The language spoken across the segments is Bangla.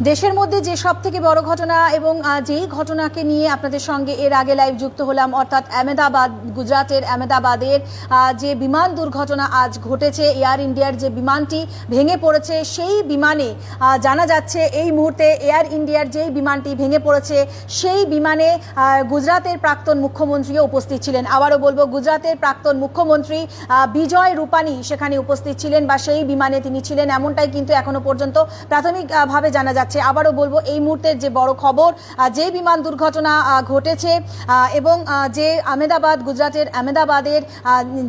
দেশের মধ্যে যে সব থেকে বড় ঘটনা এবং যেই ঘটনাকে নিয়ে আপনাদের সঙ্গে এর আগে লাইভ যুক্ত হলাম অর্থাৎ আহমেদাবাদ গুজরাটের আহমেদাবাদের যে বিমান দুর্ঘটনা আজ ঘটেছে এয়ার ইন্ডিয়ার যে বিমানটি ভেঙে পড়েছে সেই বিমানে জানা যাচ্ছে এই মুহূর্তে এয়ার ইন্ডিয়ার যেই বিমানটি ভেঙে পড়েছে সেই বিমানে আহ, গুজরাটের প্রাক্তন মুখ্যমন্ত্রীও উপস্থিত ছিলেন। আবারও বলব গুজরাটের প্রাক্তন মুখ্যমন্ত্রী বিজয় রূপানী সেখানে উপস্থিত ছিলেন বা সেই বিমানে তিনি ছিলেন এমনটাই কিন্তু এখনও পর্যন্ত প্রাথমিকভাবে জানা যাচ্ছে। আবারও বলব, এই মুহূর্তের যে বড় খবর যে বিমান দুর্ঘটনা ঘটেছে এবং যে আহমেদাবাদ, গুজরাটের আহমেদাবাদের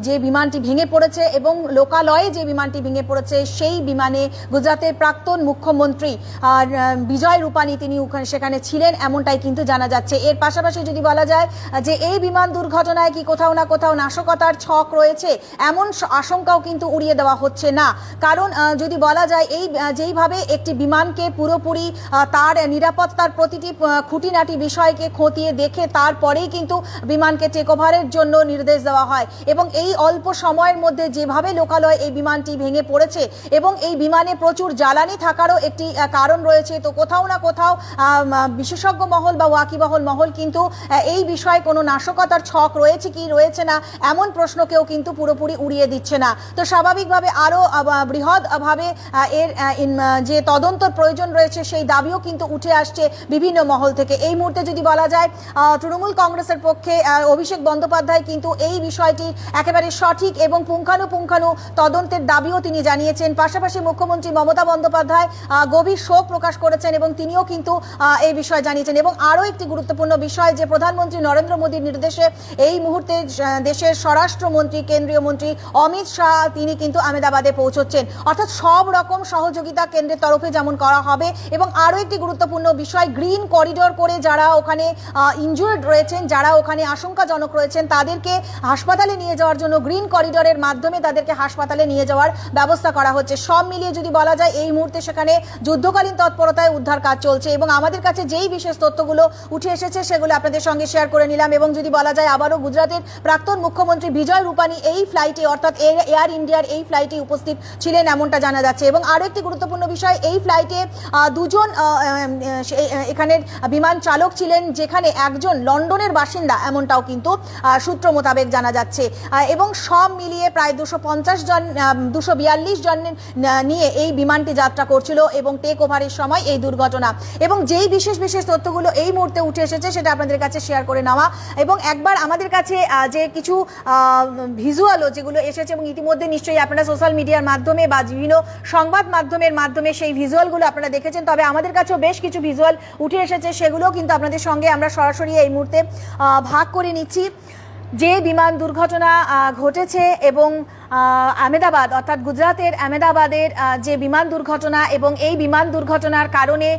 যে বিমানটি ভেঙে পড়েছে এবং লোকালয়ে যে বিমানটি ভেঙে পড়েছে, সেই বিমানে গুজরাটের প্রাক্তন মুখ্যমন্ত্রী, আর বিজয় রূপানী তিনি ওখানে, সেখানে ছিলেন, এমনটাই কিন্তু জানা যাচ্ছে। এর পাশাপাশি যদি বলা যায় যে এই বিমান দুর্ঘটনায় কি কোথাও না কোথাও নাশকতার ছক রয়েছে, এমন আশঙ্কাও কিন্তু উড়িয়ে দেওয়া হচ্ছে না। কারণ যদি বলা যায়, এই যেইভাবে একটি বিমানকে পুরোপুরি তার নিরাপত্তার প্রতিটি খুঁটিনাটি বিষয়কে খতিয়ে দেখে তারপরেই কিন্তু বিমানকে টেক ওভারের জন্য নির্দেশ দেওয়া হয়। এবং এই অল্প সময়ের মধ্যে যেভাবে লোকালয় এই বিমানটি ভেঙে পড়েছে এবং এই বিমানে প্রচুর জ্বালানি থাকারও একটি কারণ রয়েছে। তো কোথাও না কোথাও বিশেষজ্ঞ মহল বা ওয়াকিবহল মহল কিন্তু এই বিষয়ে কোনো নাশকতার ছক রয়েছে কি রয়েছে না, এমন প্রশ্নকেও কিন্তু পুরোপুরি উড়িয়ে দিচ্ছে না। তো স্বাভাবিকভাবে আরও বৃহৎভাবে এর যে তদন্তর প্রয়োজন রয়েছে সেই দাবিও কিন্তু উঠে আসছে বিভিন্ন মহল থেকে। এই মুহূর্তে যদি বলা যায় তৃণমূল কংগ্রেসের পক্ষে অভিষেক বন্দ্যোপাধ্যায় কিন্তু এই বিষয়টি একেবারে সঠিক এবং পুঙ্খানুপুঙ্খানু তদন্তের দাবিও তিনি জানিয়েছেন। পাশাপাশি মুখ্যমন্ত্রী মমতা বন্দ্যোপাধ্যায় গভীর শোক প্রকাশ করেছেন এবং তিনিও কিন্তু এই বিষয়ে জানিয়েছেন। এবং আরও একটি গুরুত্বপূর্ণ বিষয় যে প্রধানমন্ত্রী নরেন্দ্র মোদীর নির্দেশে এই মুহূর্তে দেশের স্বরাষ্ট্রমন্ত্রী, কেন্দ্রীয় মন্ত্রী অমিত শাহ, তিনি কিন্তু আহমেদাবাদে পৌঁছচ্ছেন। অর্থাৎ সব রকম সহযোগিতা কেন্দ্রের তরফে যেমন করা হবে এবং আরও একটি গুরুত্বপূর্ণ বিষয়, গ্রিন করিডোর করে যারা ওখানে ইনজুর্ড রয়েছেন, যারা ওখানে আশঙ্কাজনক রয়েছেন, তাদেরকে হাসপাতালে নিয়ে যাওয়ার জন্য গ্রিন করিডোরের মাধ্যমে তাদেরকে হাসপাতালে নিয়ে যাওয়ার ব্যবস্থা করা হচ্ছে। সব মিলিয়ে যদি বলা যায়, এই মুহূর্তে সেখানে যুদ্ধকালীন তৎপরতায় উদ্ধার কাজ চলছে এবং আমাদের কাছে যেই বিশেষ তথ্যগুলো উঠে এসেছে সেগুলো আপনাদের সঙ্গে শেয়ার করে নিলাম এবং যদি বলা যায়, আবারও গুজরাটের প্রাক্তন মুখ্যমন্ত্রী বিজয় রূপানী এই ফ্লাইটে অর্থাৎ এয়ার ইন্ডিয়ার এই ফ্লাইটে উপস্থিত ছিলেন এমনটা জানা যাচ্ছে। এবং আরও একটি গুরুত্বপূর্ণ বিষয়, এই ফ্লাইটে দুজন এখানের বিমান চালক ছিলেন, যেখানে একজন লন্ডনের বাসিন্দা, এমনটাও কিন্তু সূত্র মোতাবেক জানা যাচ্ছে। এবং সব মিলিয়ে প্রায় দুশো পঞ্চাশ জন দুশো বিয়াল্লিশ জন নিয়ে এই বিমানটি যাত্রা করছিল এবং টেক ওভারের সময় এই দুর্ঘটনা। এবং যেই বিশেষ বিশেষ তথ্যগুলো এই মুহূর্তে উঠে এসেছে, সেটা আপনাদের কাছে শেয়ার করে নেওয়া। এবং একবার আমাদের কাছে যে কিছু ভিজুয়ালও যেগুলো এসেছে, এবং ইতিমধ্যে নিশ্চয়ই আপনারা সোশ্যাল মিডিয়ার মাধ্যমে বা বিভিন্ন সংবাদ মাধ্যমের মাধ্যমে সেই ভিজুয়ালগুলো আপনারা দেখেছেন তবে আমাদের কাছেও বেশ কিছু ভিজুয়াল উঠে এসেছে সেগুলো কিন্তু আপনাদের সঙ্গে আমরা সরাসরি এই মুহূর্তে ভাগ করে নিচ্ছি। যে বিমান দুর্ঘটনা ঘটেছে এবং আহমেদাবাদ, অর্থাৎ গুজরাতের আহমেদাবাদের যে বিমান দুর্ঘটনা এবং এই বিমান দুর্ঘটনার কারণে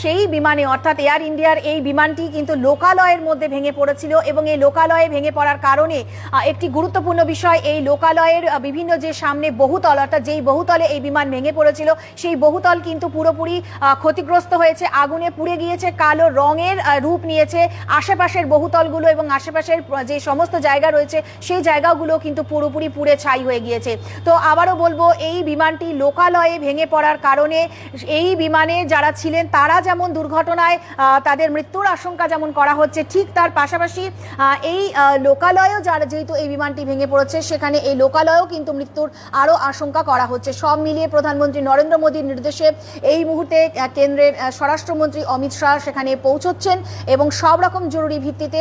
সেই বিমানে, অর্থাৎ এয়ার ইন্ডিয়ার এই বিমানটি কিন্তু লোকালয়ের মধ্যে ভেঙে পড়েছিল এবং এই লোকালয়ে ভেঙে পড়ার কারণে একটি গুরুত্বপূর্ণ বিষয়, এই লোকালয়ের বিভিন্ন যে সামনে বহুতল, অর্থাৎ যেই বহুতলে এই বিমান ভেঙে পড়েছিল, সেই বহুতল কিন্তু পুরোপুরি ক্ষতিগ্রস্ত হয়েছে, আগুনে পুড়ে গিয়েছে, কালো রঙের রূপ নিয়েছে, আশেপাশের বহুতলগুলো এবং আশেপাশের যে সমস্ত জায়গা রয়েছে, সেই জায়গাগুলো কিন্তু পুরোপুরি পুড়ে ছাই হয়ে গিয়েছে। তো আবারও বলব, এই বিমানটি লোকালয়ে ভেঙে পড়ার কারণে এই বিমানে যারা ছিলেন, তারা যেমন দুর্ঘটনায় তাদের মৃত্যুর আশঙ্কা যেমন করা হচ্ছে, ঠিক তার পাশাপাশি এই লোকালয়েও যারা যেহেতু এই বিমানটি ভেঙে পড়েছে, সেখানে এই লোকালয়েও কিন্তু মৃত্যুর আরও আশঙ্কা করা হচ্ছে। সব মিলিয়ে প্রধানমন্ত্রী নরেন্দ্র মোদীর নির্দেশে এই মুহূর্তে কেন্দ্রের স্বরাষ্ট্রমন্ত্রী অমিত শাহ সেখানে পৌঁছচ্ছেন এবং সব রকম জরুরি ভিত্তিতে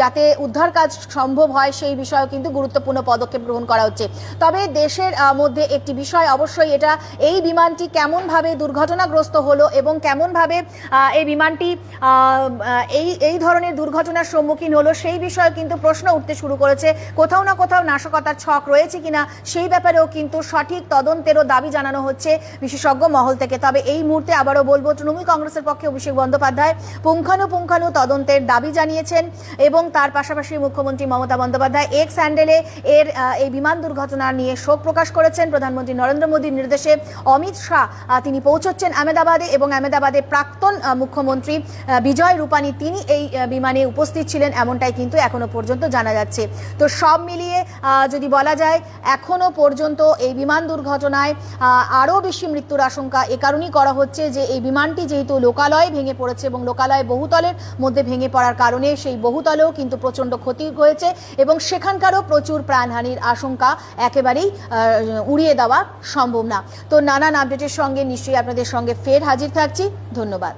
যাতে উদ্ধার কাজ সম্ভব হয়, সেই বিষয়েও কিন্তু গুরুত্বপূর্ণ পদক্ষেপ গ্রহণ করা হচ্ছে তবে দেশের মধ্যে একটি বিষয় অবশ্যই এটা, এই বিমানটি কেমনভাবে দুর্ঘটনাগ্রস্ত হলো এবং কেমনভাবে এই বিমানটি এই এই ধরনের দুর্ঘটনার সম্মুখীন হলো সেই বিষয়ে কিন্তু প্রশ্ন উঠতে শুরু করেছে। কোথাও না কোথাও নাশকতার ছক রয়েছে কিনা সেই ব্যাপারেও কিন্তু সঠিক তদন্তেরও দাবি জানানো হচ্ছে বিশেষজ্ঞ মহল থেকে। তবে এই মুহূর্তে আবারও বলব, তৃণমূল কংগ্রেসের পক্ষে অভিষেক বন্দ্যোপাধ্যায় পুঙ্খানুপুঙ্খানু তদন্তের দাবি জানিয়েছেন এবং তার পাশাপাশি মুখ্যমন্ত্রী মমতা বন্দ্যোপাধ্যায় এক্স হ্যান্ডেলে এর এই বিমান দুর্ঘটনা নিয়ে শোক প্রকাশ করেছেন প্রধানমন্ত্রী নরেন্দ্র মোদীর নির্দেশে অমিত শাহ। তিনি পৌঁছচ্ছেন আহমেদাবাদে এবং আহমেদাবাদে প্রাক্তন মুখ্যমন্ত্রী বিজয় রূপানী তিনি এই বিমানে উপস্থিত ছিলেন এমনটাই কিন্তু এখনও পর্যন্ত জানা যাচ্ছে। তো সব মিলিয়ে যদি বলা যায়, এখনও পর্যন্ত এই বিমান দুর্ঘটনায় আরও বেশি মৃত্যুর আশঙ্কা এ কারণেই করা হচ্ছে যে এই বিমানটি যেহেতু লোকালয়ে ভেঙে পড়েছে এবং লোকালয় বহুতলের মধ্যে ভেঙে পড়ার কারণে সেই বহুতলেও কিন্তু প্রচণ্ড ক্ষতি হয়েছে এবং সেখানকারও প্রচুর প্রাণহানির আশঙ্কা একেবারেই উড়িয়ে দেওয়া সম্ভব না। তো নানান আপডেটের সঙ্গে নিশ্চয়ই আপনাদের সঙ্গে ফের হাজির থাকছি। ধন্যবাদ।